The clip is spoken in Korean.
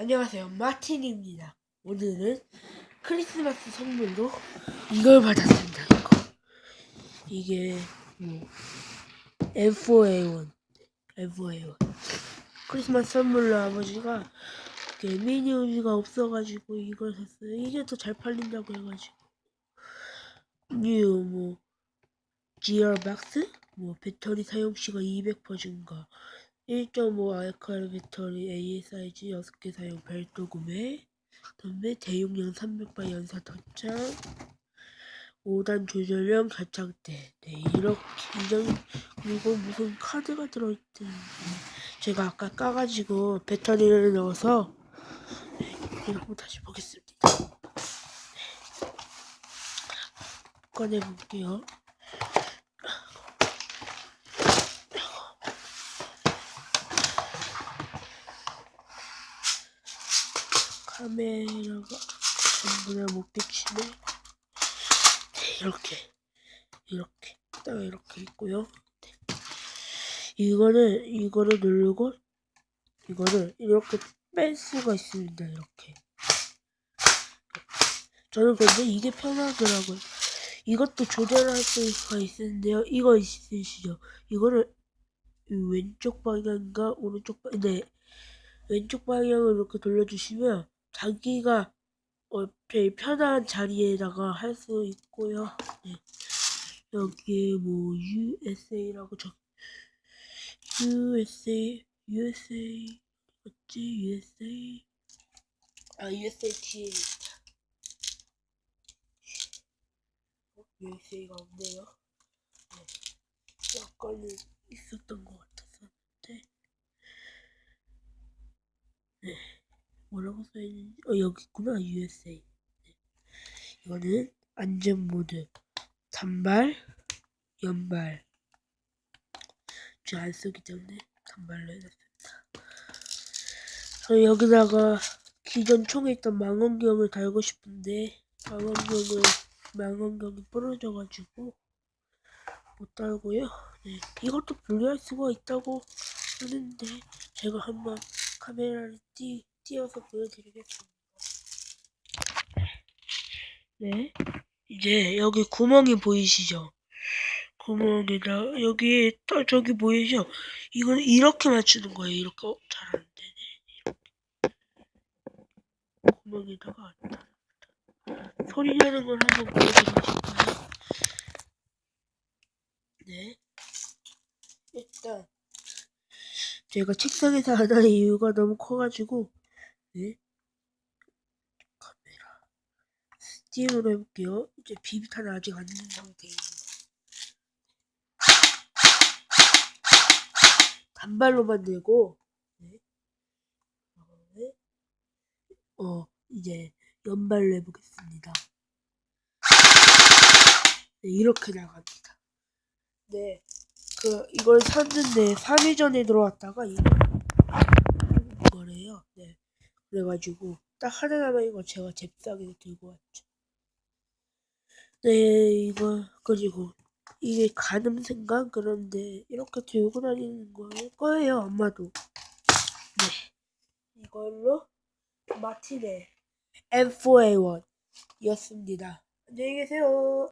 안녕하세요. 마틴입니다. 오늘은 크리스마스 선물로 이걸 받았습니다. 이거. 이게 뭐 M4A1. M4A1. 크리스마스 선물로 아버지가 이렇게 미니 우유가 없어가지고 이걸 샀어요. 이게 더 잘 팔린다고 해가지고. 뉴, 뭐, GR박스? 뭐, 배터리 사용시간 200% 증가. 1.5 알칼리 배터리 ASIG 6개 사용 별도 구매. 그다음에 대용량 300발 연사 덧장 5단 조절형 가창대. 네 이렇게 이런 그리고 무슨 카드가 들어있던 제가 아까 까가지고 배터리를 넣어서 네, 한번 다시 보겠습니다. 네. 꺼내볼게요 카메라가 전부를 못 비치네. 네, 이렇게 이렇게 딱 이렇게 있고요. 네. 이거는 이거를 누르고 이거를 이렇게 뺄 수가 있습니다. 이렇게. 저는 근데 이게 편하더라고요. 이것도 조절할 수가 있는데요. 이거 있으시죠? 이거를 왼쪽 방향과 오른쪽 방, 네, 왼쪽 방향을 이렇게 돌려주시면 자기가 어, 제일 편한 자리에다가 할 수 있고요. 네. 여기에 뭐 USA라고 적 USA USA 맞지 USA 아 USAT 어, USA가 없네요. 네. 약간은 있었던 것 같았었는데 네. 뭐라고 써있는지 어 여기 있구나 USA 네. 이거는 안전 모드 단발 연발 제가 안 쓰기 때문에 단발로 해놨습니다 저 여기다가 기존 총에 있던 망원경을 달고 싶은데 망원경을 망원경이 부러져가지고 못 달고요 네. 이것도 분리할 수가 있다고 하는데 제가 한번 카메라를 띄, 띄어서 보여드리겠습니다. 네. 이제 여기 구멍이 보이시죠? 구멍에다 여기 또 저기 보이죠? 이건 이렇게 맞추는 거예요. 이렇게 어, 잘안 되네. 이렇게 구멍에다가 소리 나는 걸 한번 보여드리고 싶어요. 네. 일단 제가 책상에서 안 하는 이유가 너무 커가지고 네 카메라 스팀으로 해볼게요 이제 비비탄은 아직 안된 상태입니다 단발로 만 들고 네. 그다음에 어 이제 연발로 해보겠습니다 네, 이렇게 나갑니다 네 그 이걸 샀는데 3일 전에 들어왔다가 이거. 네. 그래가지고 딱 하나 남아 이거 제가 잽싸게 들고 왔죠. 네 이거 그리고 이게 가늠 생각 그런데 이렇게 들고 다니는 거일 거예요 아마도. 네. 이걸로 마틴의 M4A1 이었습니다. 안녕히 계세요.